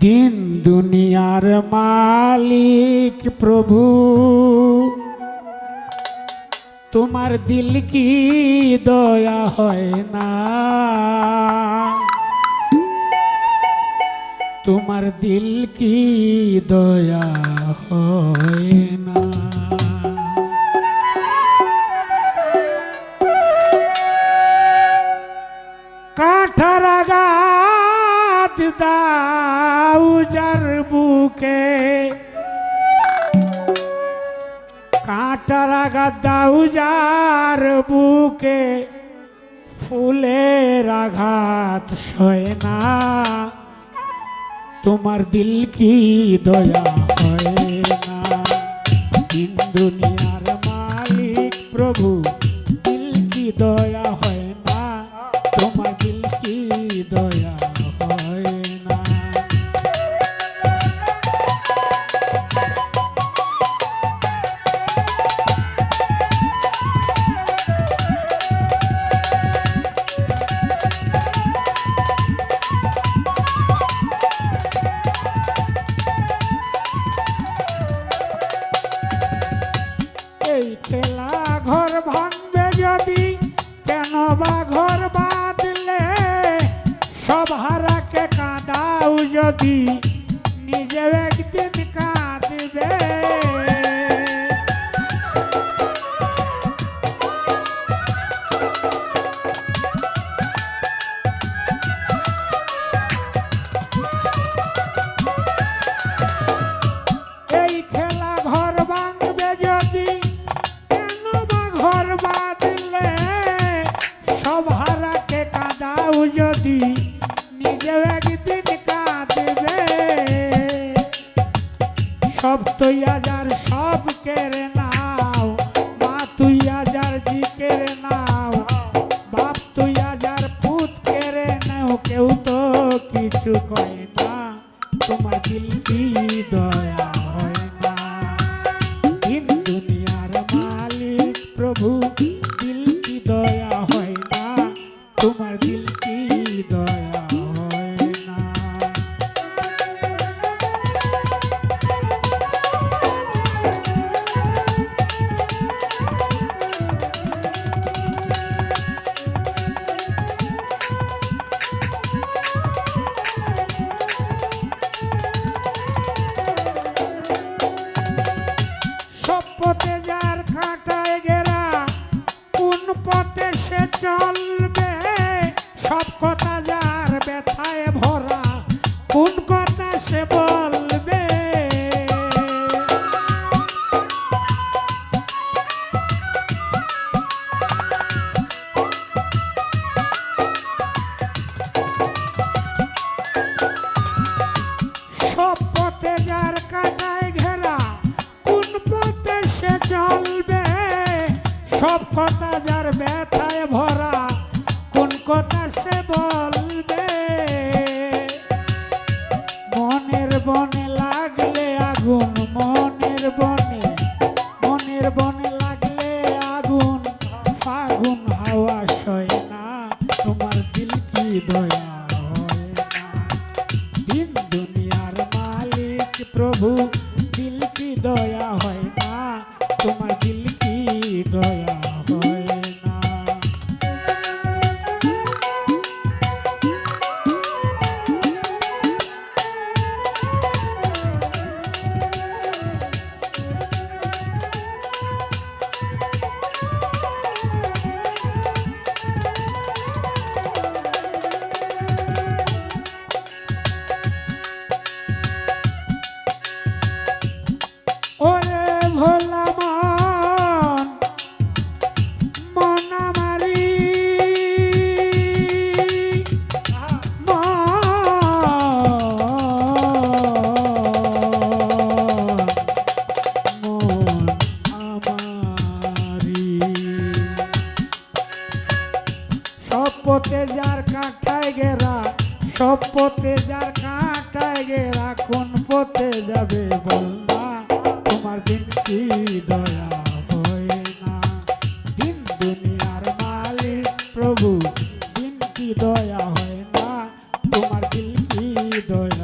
দিন দুনিয়ার মালিক প্রভু। তোমার দিল কি দয়া হয় না? তোমার দিল কি দয়া হয় না? কাঠার আগাত দাও যার বুকে। কাঁটা রাগা দাউজার বুকে। ফুলের আঘাত সয় না। তোমার দিল কি দয়া হয়? যদি নিজে একদিন কাঁদবে। এই আজার সব কেড়ে নাও। মা, তুই আজার জি কেড়ে নাও। বাপ, তুই আজার পুত কেড়ে নাও। কেউ তো কিছু কয় না। তোমার দিল দয়া? সব কথা যার ব্যথায় ভরা, কোন কথা সে বলবে? মনের বনে লাগলে আগুন, মনের বনে মনের বনে লাগলে আগুন ফাগুন হাওয়া সয় না, তোমার দিল কি দয়া হয় না। দিন দুনিয়ার মালিক প্রভু কোন পথে যাবে বলনা তোমার দিন কি দয়া হয় না? দিন দুনিয়ার মালিক প্রভু, দিন কি দয়া হয় না? তোমার দিন কি দয়া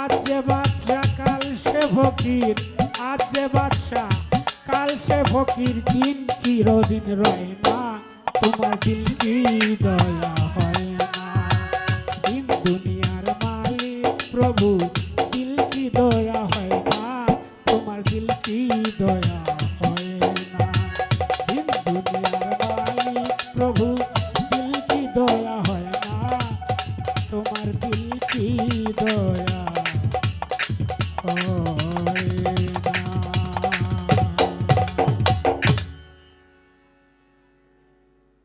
আজ যে বাদশা, কাল সে ফকির। আজ যে বাদশা, কাল সে ফকির। দিন চিরদিন রয় না, তোমার দিল কি প্রভু হৃদয়।